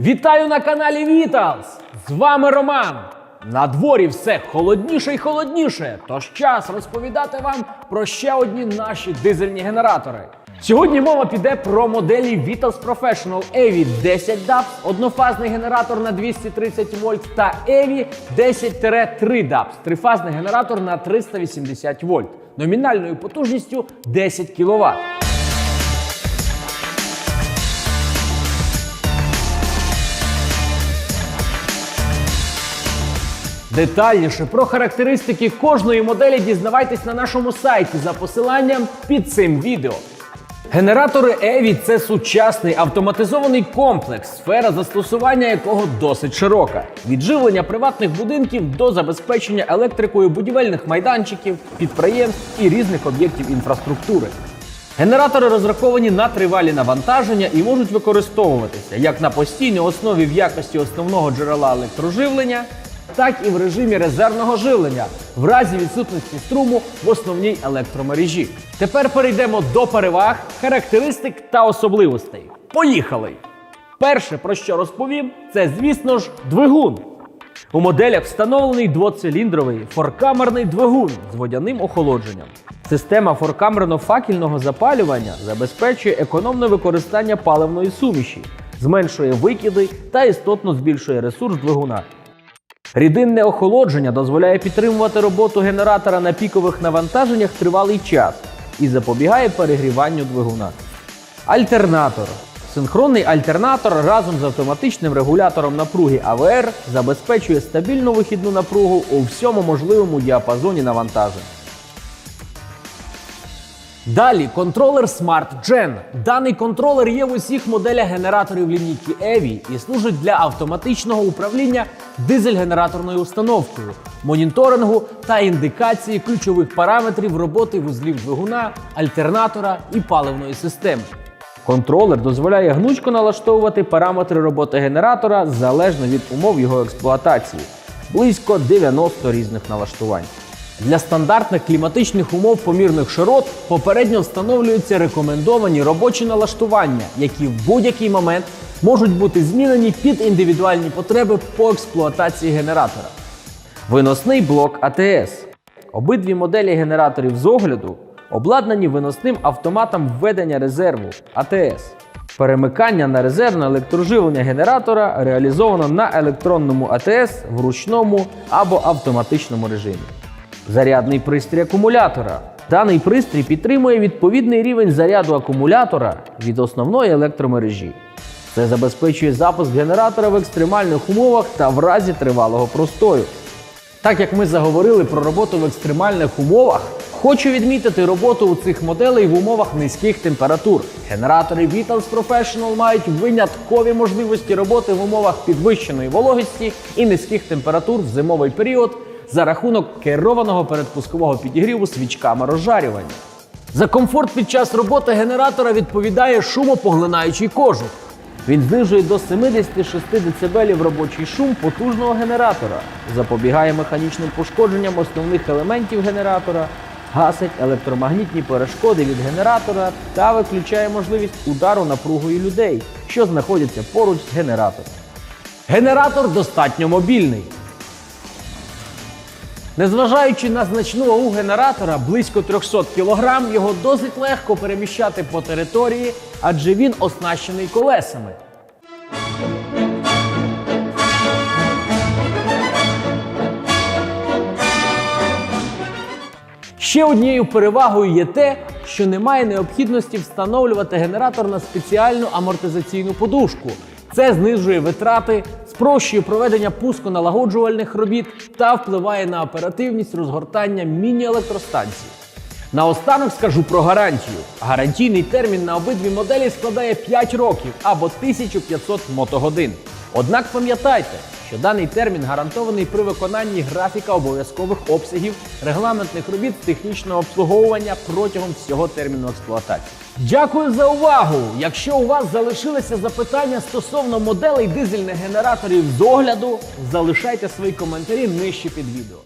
Вітаю на каналі Віталс! З вами Роман. На дворі все холодніше і холодніше. Тож час розповідати вам про ще одні наші дизельні генератори. Сьогодні мова піде про моделі Vitals Professional EVI 10 DAPS, однофазний генератор на 230 вольт та EVI 10-3 DAPS, трифазний генератор на 380 вольт, номінальною потужністю 10 кВт. Детальніше про характеристики кожної моделі дізнавайтесь на нашому сайті за посиланням під цим відео. Генератори EVI – це сучасний автоматизований комплекс, сфера застосування якого досить широка: від живлення приватних будинків до забезпечення електрикою будівельних майданчиків, підприємств і різних об'єктів інфраструктури. Генератори розраховані на тривалі навантаження і можуть використовуватися як на постійній основі в якості основного джерела електроживлення, так і в режимі резервного живлення в разі відсутності струму в основній електромережі. Тепер перейдемо до переваг, характеристик та особливостей. Поїхали! Перше, про що розповім, це, звісно ж, двигун. У моделях встановлений двоциліндровий форкамерний двигун з водяним охолодженням. Система форкамерно-факільного запалювання забезпечує економне використання паливної суміші, зменшує викиди та істотно збільшує ресурс двигуна. Рідинне охолодження дозволяє підтримувати роботу генератора на пікових навантаженнях тривалий час і запобігає перегріванню двигуна. Альтернатор. Синхронний альтернатор разом з автоматичним регулятором напруги АВР забезпечує стабільну вихідну напругу у всьому можливому діапазоні навантажень. Далі контролер Smart Gen. Даний контролер є в усіх моделях генераторів лінійки EVI і служить для автоматичного управління дизель-генераторною установкою, моніторингу та індикації ключових параметрів роботи вузлів двигуна, альтернатора і паливної системи. Контролер дозволяє гнучко налаштовувати параметри роботи генератора залежно від умов його експлуатації близько 90 різних налаштувань. Для стандартних кліматичних умов помірних широт попередньо встановлюються рекомендовані робочі налаштування, які в будь-який момент можуть бути змінені під індивідуальні потреби по експлуатації генератора. Виносний блок АТС. Обидві моделі генераторів з огляду обладнані виносним автоматом введення резерву АТС. Перемикання на резервне електроживлення генератора реалізовано на електронному АТС в ручному або автоматичному режимі. Зарядний пристрій акумулятора. Даний пристрій підтримує відповідний рівень заряду акумулятора від основної електромережі. Це забезпечує запуск генератора в екстремальних умовах та в разі тривалого простою. Так як ми заговорили про роботу в екстремальних умовах, хочу відмітити роботу у цих моделей в умовах низьких температур. Генератори Vitals Professional мають виняткові можливості роботи в умовах підвищеної вологості і низьких температур в зимовий період за рахунок керованого передпускового підігріву свічками розжарювання. За комфорт під час роботи генератора відповідає шумопоглинаючий кожух. Він знижує до 76 дБ робочий шум потужного генератора, запобігає механічним пошкодженням основних елементів генератора, гасить електромагнітні перешкоди від генератора та виключає можливість удару напругою людей, що знаходяться поруч з генератором. Генератор достатньо мобільний. Незважаючи на значну вагу генератора близько 300 кг, його досить легко переміщати по території, адже він оснащений колесами. Ще однією перевагою є те, що немає необхідності встановлювати генератор на спеціальну амортизаційну подушку. Це знижує витрати, спрощує проведення пусконалагоджувальних робіт та впливає на оперативність розгортання міні-електростанцій. Наостанок скажу про гарантію. Гарантійний термін на обидві моделі складає 5 років або 1500 мотогодин. Однак пам'ятайте, що даний термін гарантований при виконанні графіка обов'язкових обсягів регламентних робіт технічного обслуговування протягом всього терміну експлуатації. Дякую за увагу! Якщо у вас залишилися запитання стосовно моделей дизельних генераторів з огляду, залишайте свої коментарі нижче під відео.